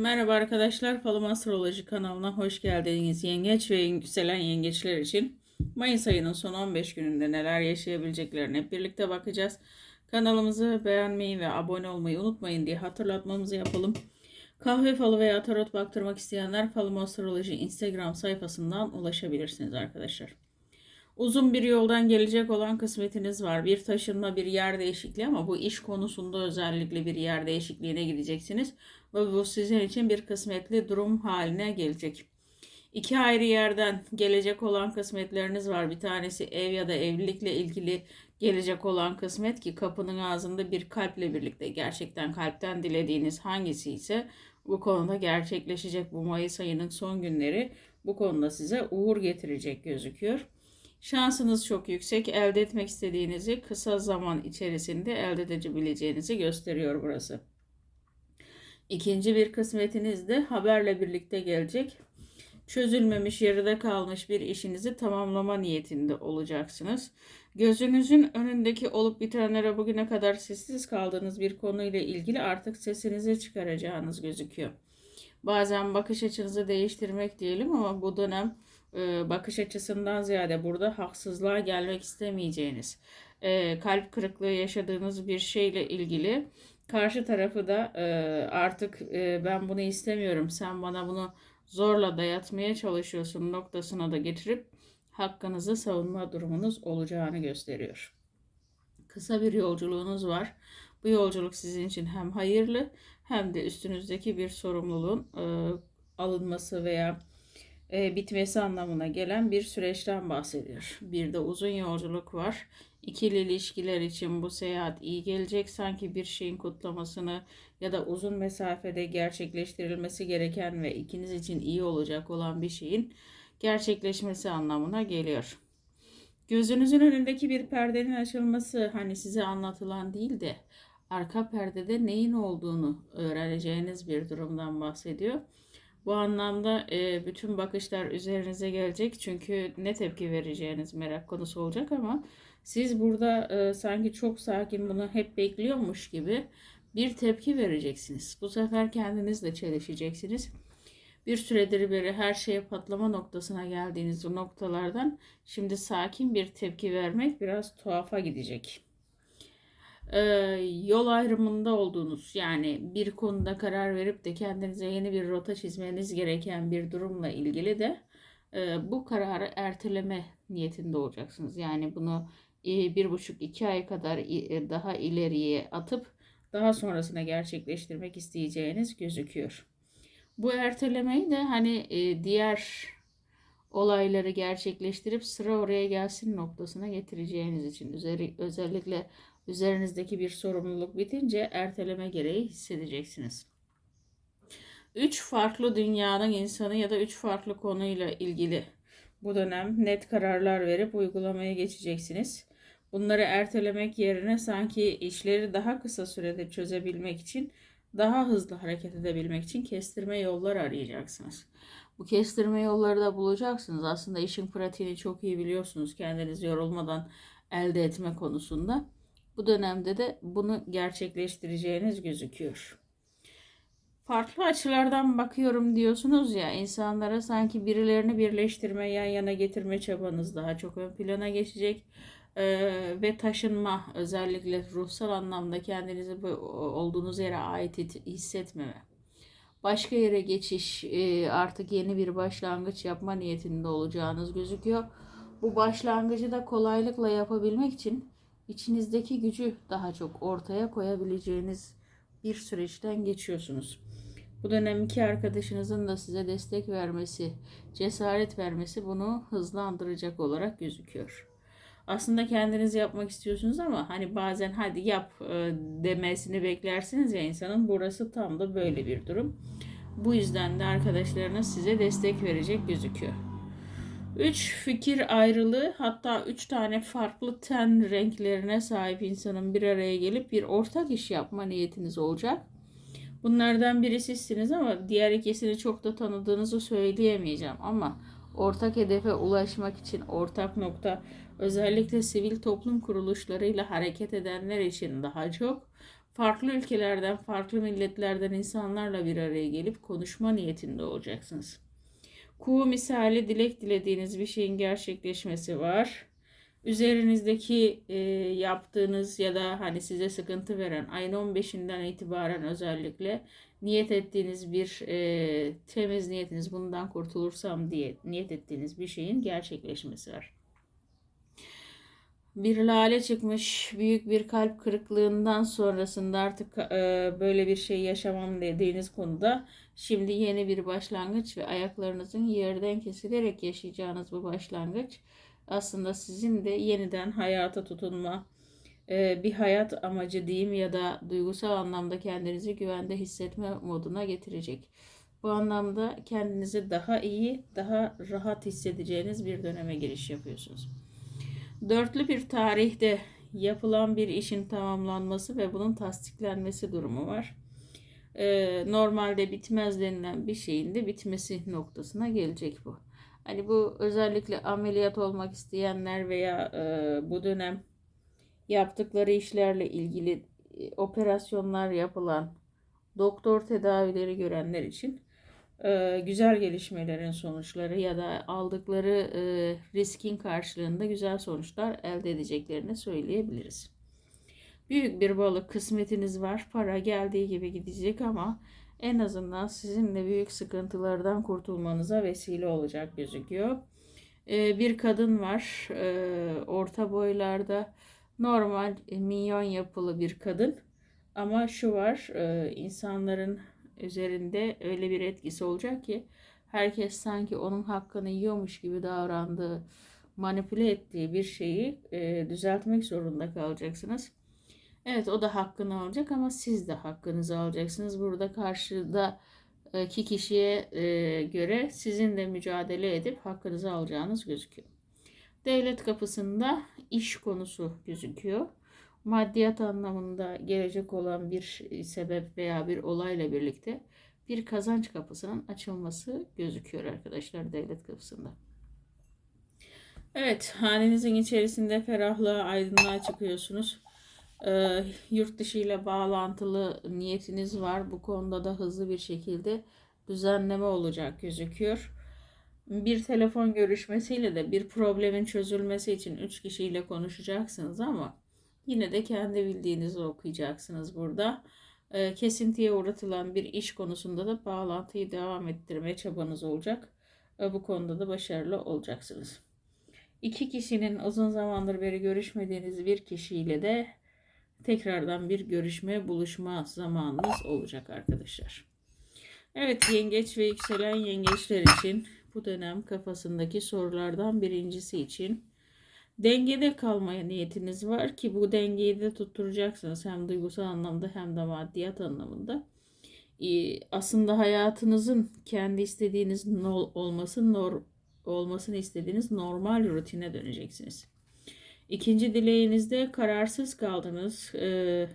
Merhaba arkadaşlar, Falım Astroloji kanalına hoş geldiniz. Yengeç ve yükselen yengeçler için Mayıs ayının son 15 gününde neler yaşayabileceklerine hep birlikte bakacağız. Kanalımızı beğenmeyi ve abone olmayı unutmayın diye hatırlatmamızı yapalım. Kahve falı veya tarot baktırmak isteyenler Falım Astroloji Instagram sayfasından ulaşabilirsiniz arkadaşlar. Uzun bir yoldan gelecek olan kısmetiniz var. Bir taşınma, bir yer değişikliği ama bu iş konusunda özellikle bir yer değişikliğine gideceksiniz. Ve bu sizin için bir kısmetli durum haline gelecek. İki ayrı yerden gelecek olan kısmetleriniz var. Bir tanesi ev ya da evlilikle ilgili gelecek olan kısmet ki kapının ağzında bir kalple birlikte gerçekten kalpten dilediğiniz hangisi ise bu konuda gerçekleşecek bu Mayıs ayının son günleri bu konuda size uğur getirecek gözüküyor. Şansınız çok yüksek. Elde etmek istediğinizi kısa zaman içerisinde elde edebileceğinizi gösteriyor burası. İkinci bir kısmetiniz de haberle birlikte gelecek. Çözülmemiş, yarıda kalmış bir işinizi tamamlama niyetinde olacaksınız. Gözünüzün önündeki olup bitenlere bugüne kadar sessiz kaldığınız bir konuyla ilgili artık sesinizi çıkaracağınız gözüküyor. Bazen bakış açınızı değiştirmek diyelim ama bu dönem e, bakış açısından ziyade burada haksızlığa gelmek istemeyeceğiniz, e, kalp kırıklığı yaşadığınız bir şeyle ilgili karşı tarafı da e, artık ben bunu istemiyorum, sen bana bunu zorla dayatmaya çalışıyorsun noktasına da getirip hakkınızı savunma durumunuz olacağını gösteriyor. Kısa bir yolculuğunuz var. Bu yolculuk sizin için hem hayırlı hem de üstünüzdeki bir sorumluluğun alınması veya e, bitmesi anlamına gelen bir süreçten bahsediyor. Bir de uzun yolculuk var. İkili ilişkiler için bu seyahat iyi gelecek. Sanki bir şeyin kutlamasını ya da uzun mesafede gerçekleştirilmesi gereken ve ikiniz için iyi olacak olan bir şeyin gerçekleşmesi anlamına geliyor. Gözünüzün önündeki bir perdenin açılması hani size anlatılan değil de arka perdede neyin olduğunu öğreneceğiniz bir durumdan bahsediyor. Bu anlamda e, bütün bakışlar üzerinize gelecek çünkü ne tepki vereceğiniz merak konusu olacak ama siz burada e, sanki çok sakin bunu hep bekliyormuş gibi bir tepki vereceksiniz. Bu sefer kendinizle çelişeceksiniz. Bir süredir beri her şeye patlama noktasına geldiğiniz bu noktalardan şimdi sakin bir tepki vermek biraz tuhafa gidecek e, yol ayrımında olduğunuz yani bir konuda karar verip de kendinize yeni bir rota çizmeniz gereken bir durumla ilgili de e, bu kararı erteleme niyetinde olacaksınız. Yani bunu e, bir buçuk iki ay kadar e, daha ileriye atıp daha sonrasına gerçekleştirmek isteyeceğiniz gözüküyor. Bu ertelemeyi de hani e, diğer olayları gerçekleştirip sıra oraya gelsin noktasına getireceğiniz için özellikle Üzerinizdeki bir sorumluluk bitince erteleme gereği hissedeceksiniz. Üç farklı dünyanın insanı ya da üç farklı konuyla ilgili bu dönem net kararlar verip uygulamaya geçeceksiniz. Bunları ertelemek yerine sanki işleri daha kısa sürede çözebilmek için daha hızlı hareket edebilmek için kestirme yollar arayacaksınız. Bu kestirme yolları da bulacaksınız. Aslında işin pratiğini çok iyi biliyorsunuz kendiniz yorulmadan elde etme konusunda. Bu dönemde de bunu gerçekleştireceğiniz gözüküyor. Farklı açılardan bakıyorum diyorsunuz ya insanlara sanki birilerini birleştirme, yan yana getirme çabanız daha çok ön plana geçecek. Ee, ve taşınma özellikle ruhsal anlamda kendinizi olduğunuz yere ait hissetmeme. Başka yere geçiş e, artık yeni bir başlangıç yapma niyetinde olacağınız gözüküyor. Bu başlangıcı da kolaylıkla yapabilmek için içinizdeki gücü daha çok ortaya koyabileceğiniz bir süreçten geçiyorsunuz. Bu dönem iki arkadaşınızın da size destek vermesi, cesaret vermesi bunu hızlandıracak olarak gözüküyor. Aslında kendiniz yapmak istiyorsunuz ama hani bazen hadi yap e, demesini beklersiniz ya insanın burası tam da böyle bir durum. Bu yüzden de arkadaşlarınız size destek verecek gözüküyor. Üç fikir ayrılığı hatta üç tane farklı ten renklerine sahip insanın bir araya gelip bir ortak iş yapma niyetiniz olacak. Bunlardan biri sizsiniz ama diğer ikisini çok da tanıdığınızı söyleyemeyeceğim ama ortak hedefe ulaşmak için ortak nokta özellikle sivil toplum kuruluşlarıyla hareket edenler için daha çok farklı ülkelerden, farklı milletlerden insanlarla bir araya gelip konuşma niyetinde olacaksınız. Kuğu misali dilek dilediğiniz bir şeyin gerçekleşmesi var. Üzerinizdeki e, yaptığınız ya da hani size sıkıntı veren ayın 15'inden itibaren özellikle niyet ettiğiniz bir e, temiz niyetiniz bundan kurtulursam diye niyet ettiğiniz bir şeyin gerçekleşmesi var bir lale çıkmış büyük bir kalp kırıklığından sonrasında artık e, böyle bir şey yaşamam dediğiniz konuda şimdi yeni bir başlangıç ve ayaklarınızın yerden kesilerek yaşayacağınız bu başlangıç aslında sizin de yeniden hayata tutunma e, bir hayat amacı diyeyim ya da duygusal anlamda kendinizi güvende hissetme moduna getirecek. Bu anlamda kendinizi daha iyi, daha rahat hissedeceğiniz bir döneme giriş yapıyorsunuz. Dörtlü bir tarihte yapılan bir işin tamamlanması ve bunun tasdiklenmesi durumu var. Ee, normalde bitmez denilen bir şeyin de bitmesi noktasına gelecek bu. Hani bu özellikle ameliyat olmak isteyenler veya e, bu dönem yaptıkları işlerle ilgili e, operasyonlar yapılan doktor tedavileri görenler için e, güzel gelişmelerin sonuçları ya da aldıkları e, riskin karşılığında güzel sonuçlar elde edeceklerini söyleyebiliriz. Büyük bir balık kısmetiniz var. Para geldiği gibi gidecek ama en azından sizin de büyük sıkıntılardan kurtulmanıza vesile olacak gözüküyor. E, bir kadın var. Orta boylarda normal e, minyon yapılı bir kadın. Ama şu var e, insanların üzerinde öyle bir etkisi olacak ki herkes sanki onun hakkını yiyormuş gibi davrandığı, manipüle ettiği bir şeyi e, düzeltmek zorunda kalacaksınız. Evet o da hakkını alacak ama siz de hakkınızı alacaksınız. Burada karşıda ki kişiye e, göre sizin de mücadele edip hakkınızı alacağınız gözüküyor. Devlet kapısında iş konusu gözüküyor maddiyat anlamında gelecek olan bir sebep veya bir olayla birlikte bir kazanç kapısının açılması gözüküyor arkadaşlar devlet kapısında. Evet, hanenizin içerisinde ferahlığa, aydınlığa çıkıyorsunuz. Ee, yurt dışı ile bağlantılı niyetiniz var. Bu konuda da hızlı bir şekilde düzenleme olacak gözüküyor. Bir telefon görüşmesiyle de bir problemin çözülmesi için üç kişiyle konuşacaksınız ama Yine de kendi bildiğinizi okuyacaksınız burada. E, kesintiye uğratılan bir iş konusunda da bağlantıyı devam ettirme çabanız olacak. E, bu konuda da başarılı olacaksınız. İki kişinin uzun zamandır beri görüşmediğiniz bir kişiyle de tekrardan bir görüşme, buluşma zamanınız olacak arkadaşlar. Evet yengeç ve yükselen yengeçler için bu dönem kafasındaki sorulardan birincisi için dengede kalmaya niyetiniz var ki bu dengeyi de tutturacaksınız hem duygusal anlamda hem de maddiyat anlamında. Ee, aslında hayatınızın kendi istediğiniz olması nor olmasını istediğiniz normal rutine döneceksiniz. İkinci dileğinizde kararsız kaldınız ee,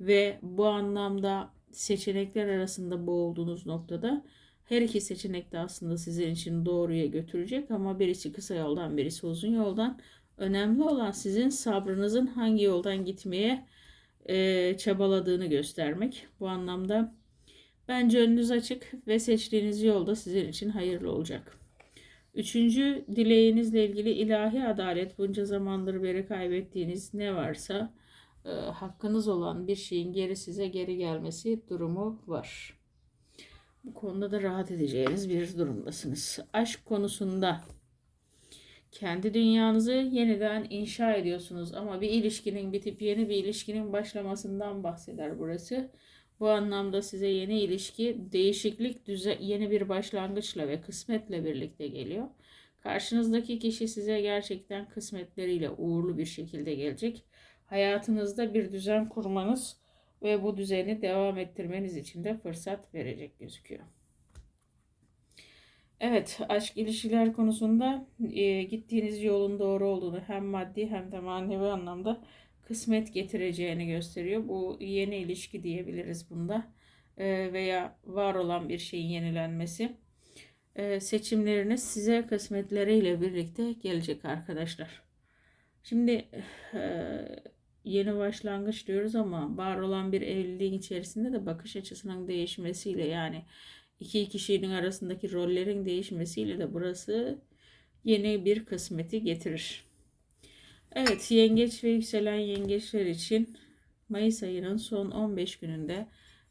ve bu anlamda seçenekler arasında boğulduğunuz noktada her iki seçenek de aslında sizin için doğruya götürecek ama birisi kısa yoldan birisi uzun yoldan. Önemli olan sizin sabrınızın hangi yoldan gitmeye e, çabaladığını göstermek. Bu anlamda bence önünüz açık ve seçtiğiniz yolda sizin için hayırlı olacak. Üçüncü dileğinizle ilgili ilahi adalet bunca zamandır beri kaybettiğiniz ne varsa e, hakkınız olan bir şeyin geri size geri gelmesi durumu var. Bu konuda da rahat edeceğiniz bir durumdasınız. Aşk konusunda kendi dünyanızı yeniden inşa ediyorsunuz ama bir ilişkinin bitip yeni bir ilişkinin başlamasından bahseder burası. Bu anlamda size yeni ilişki, değişiklik, düze, yeni bir başlangıçla ve kısmetle birlikte geliyor. Karşınızdaki kişi size gerçekten kısmetleriyle uğurlu bir şekilde gelecek. Hayatınızda bir düzen kurmanız ve bu düzeni devam ettirmeniz için de fırsat verecek gözüküyor. Evet, aşk ilişkiler konusunda e, gittiğiniz yolun doğru olduğunu hem maddi hem de manevi anlamda kısmet getireceğini gösteriyor. Bu yeni ilişki diyebiliriz bunda e, veya var olan bir şeyin yenilenmesi. E, seçimleriniz size kısmetleriyle birlikte gelecek arkadaşlar. Şimdi e, yeni başlangıç diyoruz ama var olan bir evliliğin içerisinde de bakış açısının değişmesiyle yani iki kişinin arasındaki rollerin değişmesiyle de burası yeni bir kısmeti getirir. Evet, yengeç ve yükselen yengeçler için Mayıs ayının son 15 gününde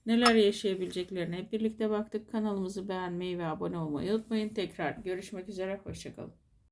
neler yaşayabileceklerine hep birlikte baktık. Kanalımızı beğenmeyi ve abone olmayı unutmayın. Tekrar görüşmek üzere, hoşçakalın.